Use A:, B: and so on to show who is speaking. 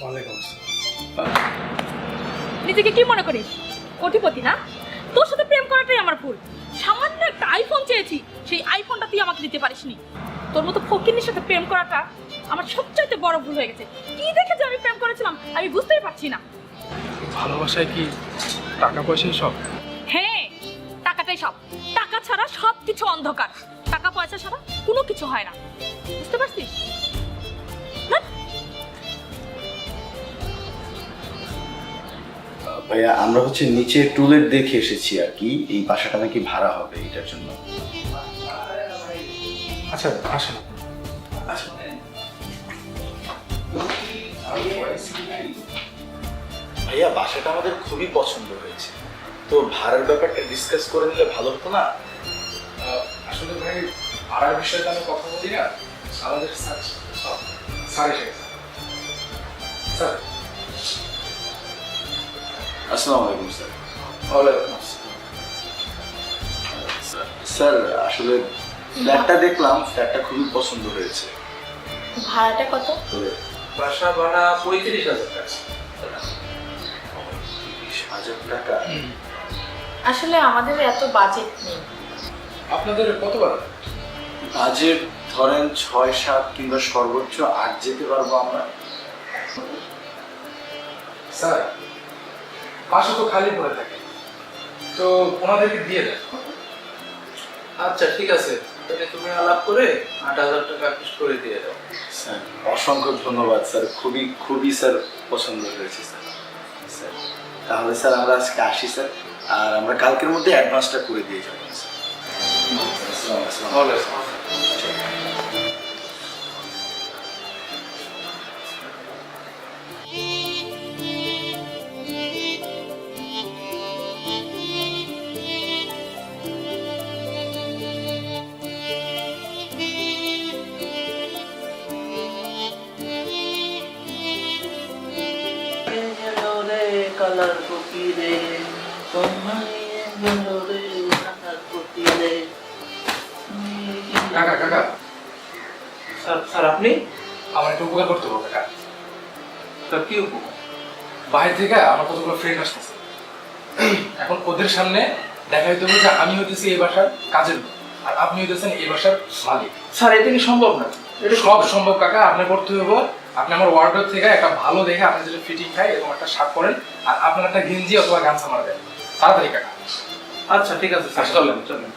A: ওয়ালাইকুম আসসালাম।
B: নিজেকে কি মনে করিস? কোটিপতি না? তোর সাথে প্রেম করাটাই আমার ভুল। সামান্য একটা আইফোন চেয়েছি সেই আইফোনটা তুই আমাকে দিতে পারিসনি। তোর মতো ফকিনের সাথে প্রেম করাটা আমার সবচাইতে বড় ভুল হয়ে গেছে। কি দেখে যে আমি প্রেম করেছিলাম আমি বুঝতেই পারছি না।
A: ভালোবাসায় কি টাকা পয়সাই সব?
B: হ্যাঁ টাকাটাই সব। টাকা ছাড়া সব কিছু অন্ধকার। টাকা পয়সা ছাড়া কোনো কিছু হয় না। বুঝতে পারছিস?
C: ভাইয়া আমরা হচ্ছে নিচে টুলেট দেখে এসেছি আর কি এই বাসাটা নাকি ভাড়া হবে এটার জন্য।
A: আচ্ছা আসেন।
C: ভাইয়া বাসাটা আমাদের খুবই পছন্দ হয়েছে। তো ভাড়ার ব্যাপারটা ডিসকাস করে নিলে ভালো হতো না?
A: আসলে ভাই ভাড়ার বিষয়ে আমি কথা বলি না। আমাদের স্যার স্যার এসে স্যার
C: আসসালামু আলাইকুম স্যার।
A: ওয়ালাইকুম আসসালাম।
C: স্যার আসলে ফ্ল্যাটটা দেখলাম ফ্ল্যাটটা খুবই পছন্দ হয়েছে।
B: ভাড়াটা কত?
D: বাসা ভাড়া পঁয়ত্রিশ হাজার টাকা।
C: তিরিশ হাজার টাকা?
B: আসলে আমাদের এত বাজেট নেই।
A: আপনাদের কতবার
C: বাজেট ধরেন ছয় সাত কিংবা সর্বোচ্চ আট যেতে পারব আমরা।
A: স্যার পাশে তো খালি পড়ে থাকে। তো ওনাদেরকে দিয়ে দেয়
D: আচ্ছা ঠিক আছে। তাহলে তুমি আলাপ করে আট হাজার টাকা ফিক্স করে দিয়ে দাও।
C: স্যার অসংখ্য ধন্যবাদ স্যার। খুবই খুবই স্যার পছন্দ হয়েছে স্যার। স্যার তাহলে স্যার আমরা আজকে আসি স্যার। আর আমরা কালকের মধ্যে অ্যাডভান্সটা করে দিয়ে যাব স্যার।
D: কালার কপি রে
A: কাকা কাকা।
D: স্যার স্যার আপনি
A: আমার একটু উপকার করতে হবে কাকা।
D: স্যার কি উপকার?
A: বাইরে থেকে আমার কতগুলো ফ্রেন্ড আসতেছে। এখন ওদের সামনে দেখা যেতে হবে যে আমি হইতেছি এই বাসার কাজের আর আপনি হইতেছেন এই বাসার মালিক।
D: স্যার এটা কি সম্ভব না?
A: সব সম্ভব কাকা। আপনি করতে হইব। আপনি আমার ওয়ার্ডের থেকে একটা ভালো দেখে আপনি যেটা ফিটিং খাই এবং একটা শার্ট করেন আর আপনার একটা গেঞ্জি অথবা গামছা মারা দেন তাড়াতাড়ি কাকা।
D: আচ্ছা ঠিক আছে স্যার। চলেন চলেন।